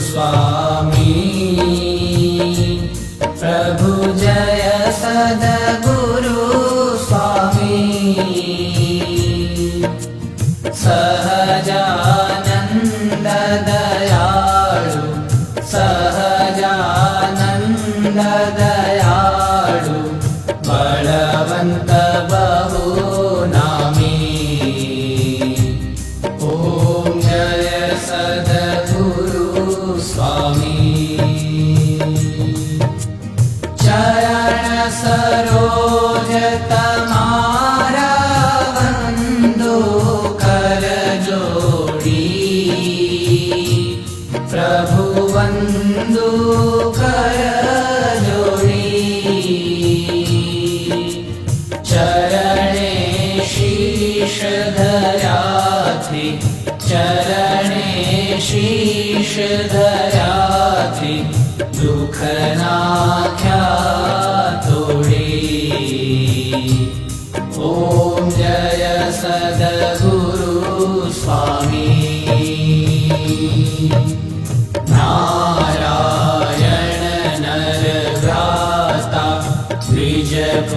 स्वामी। प्रभु जय सदगुरु स्वामी। सहजानन्द दयाळु सहजानन्द दयाळु परवन्त स्वामी चरण सरोज तमारा वन्दो कर जोडी प्रभु वन्दो कर जोडी चरणे धराथि चरणे शीश धराथि दुःख नाख्या तोडी ॐ जय सद्गुरु स्वामी नारायण नरभ्राता द्विजकुलतनुधारी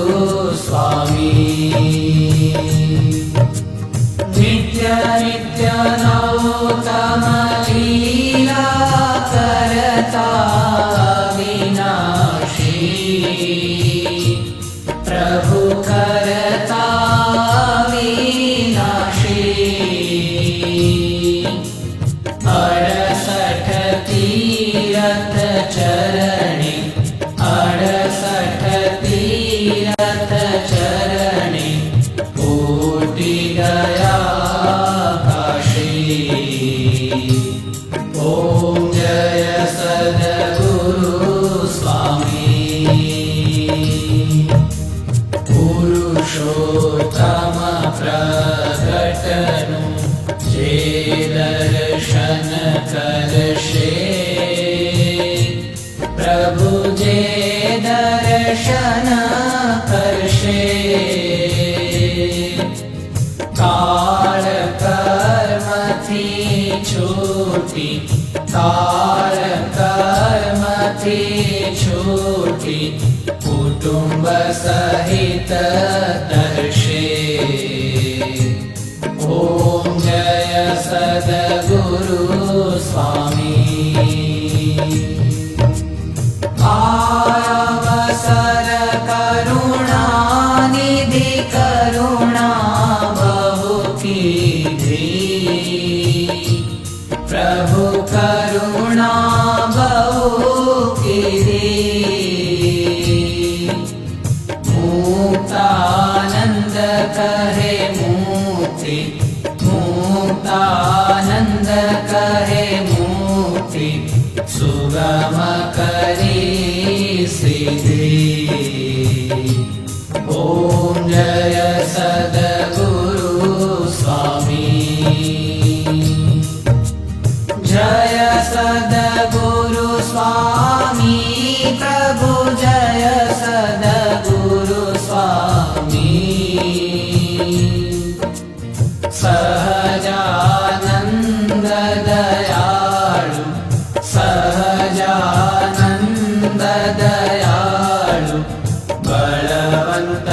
दर्शन करशे प्रभु जे दर्शन काळ कर्मथी छूटी कर्मथी छूटी कुटुंब सहित धिरुणा भुति प्रभु करुणा भु मूतानन्द करे मूति मूतानन्द करे मूति सुगम करे श्री स्वामी प्रभु जय सद स्वामी। सहजानन्द दयालु सहजानन्द दयालु बलवन्त